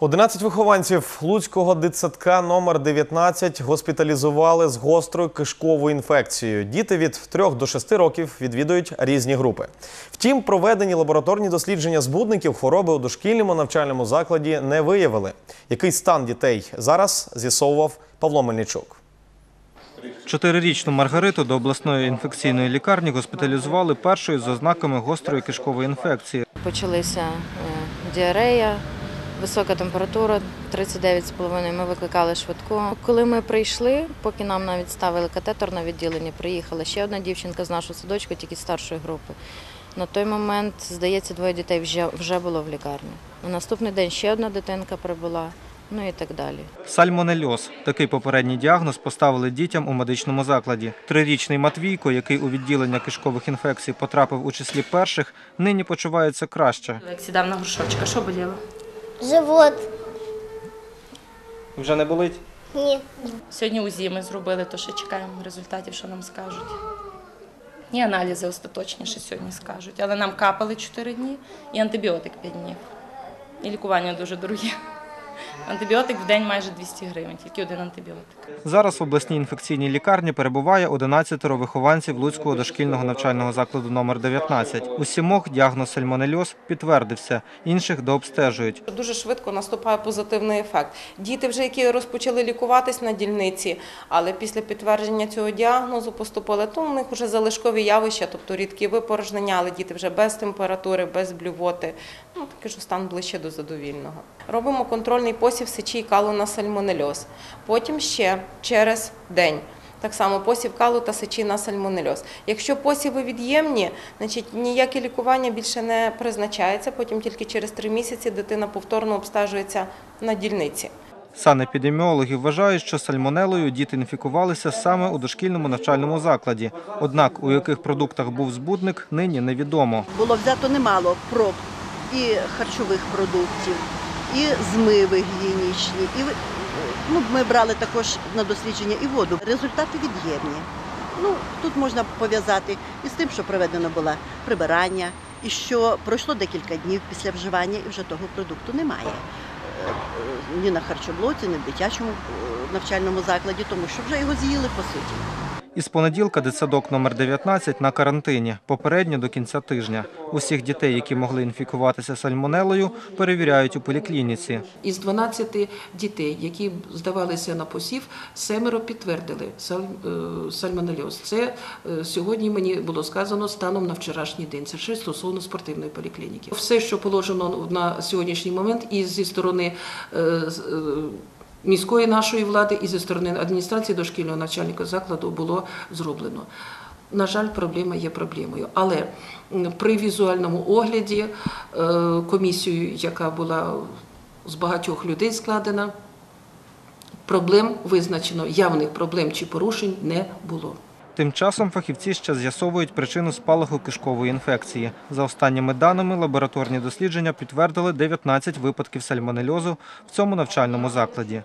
11 вихованців Луцького дитсадка номер 19 госпіталізували з гострою кишковою інфекцією. Діти від 3 до 6 років відвідують різні групи. Втім, проведені лабораторні дослідження збудників хвороби у дошкільному навчальному закладі не виявили. Який стан дітей зараз з'ясовував Павло Мельничук. Чотирирічну Маргариту до обласної інфекційної лікарні госпіталізували першою з ознаками гострої кишкової інфекції. Почалися е, діарея, висока температура 39,5. Ми викликали швидку. Коли ми прийшли, поки нам навіть ставили катетер на відділенні, приїхала ще одна дівчинка з нашого садочку, тільки старшої групи. На той момент, здається, двоє дітей вже, вже було в лікарні. На наступний день ще одна дитинка прибула, ну і так далі. Сальмонельоз. Такий попередній діагноз поставили дітям у медичному закладі. Трирічний Матвійко, який у відділення кишкових інфекцій потрапив у числі перших, нині почувається краще. Як сідав на горшочка, що боліло? Живот. Вже не болить? Ні. Сьогодні УЗІ ми зробили, то ще чекаємо результатів, що нам скажуть. І аналізи остаточніше сьогодні скажуть. Але нам капали 4 дні і антибіотик 5 днів. І лікування дуже дороге. Антибіотик в день майже 200 гривень, тільки один антибіотик. Зараз в обласній інфекційній лікарні перебуває 11 вихованців Луцького дошкільного навчального закладу номер 19. У сімох діагноз сальмонельоз підтвердився, інших дообстежують. Дуже швидко наступає позитивний ефект. Діти, вже які розпочали лікуватись на дільниці, але після підтвердження цього діагнозу поступили, то у них вже залишкові явища, тобто рідкі випорожнення, але діти вже без температури, без блювоти. Ну такий ж стан ближче до задовільного. Робимо контрольний посів сечі і калу на сальмонельоз. Потім ще через день. Так само посів калу та сечі на сальмонельоз. Якщо посіви від'ємні, значить ніяке лікування більше не призначається. Потім тільки через три місяці дитина повторно обстежується на дільниці. Санепідеміологи вважають, що сальмонелою діти інфікувалися саме у дошкільному навчальному закладі. Однак у яких продуктах був збудник, нині невідомо. було взято немало проб і харчових продуктів, і змиви гігієнічні. І ну, ми брали також на дослідження і воду. Результати від'ємні. Ну, тут можна пов'язати із тим, що проведено було прибирання, і що пройшло декілька днів після вживання, і вже того продукту немає. Е, е, Ні на харчоблоці, ні в дитячому е, навчальному закладі, тому що вже його з'їли по суті. Із понеділка дитсадок номер 19 на карантині, попередньо до кінця тижня. Усіх дітей, які могли інфікуватися сальмонелою, перевіряють у поліклініці. Із 12 дітей, які здавалися на посів, семеро підтвердили е, сальмонельоз. Це е, сьогодні мені було сказано станом на вчорашній день. Це ще стосовно спортивної поліклініки. Все, що положено на сьогоднішній момент, і зі сторони е, міської нашої влади, і зі сторони адміністрації дошкільного начальника закладу було зроблено. На жаль, проблема є проблемою. Але при візуальному огляді комісію, комісією, яка була з багатьох людей складена, проблем визначено, явних проблем чи порушень не було. Тим часом фахівці ще з'ясовують причину спалаху кишкової інфекції. За останніми даними, лабораторні дослідження підтвердили 19 випадків сальмонельозу в цьому навчальному закладі.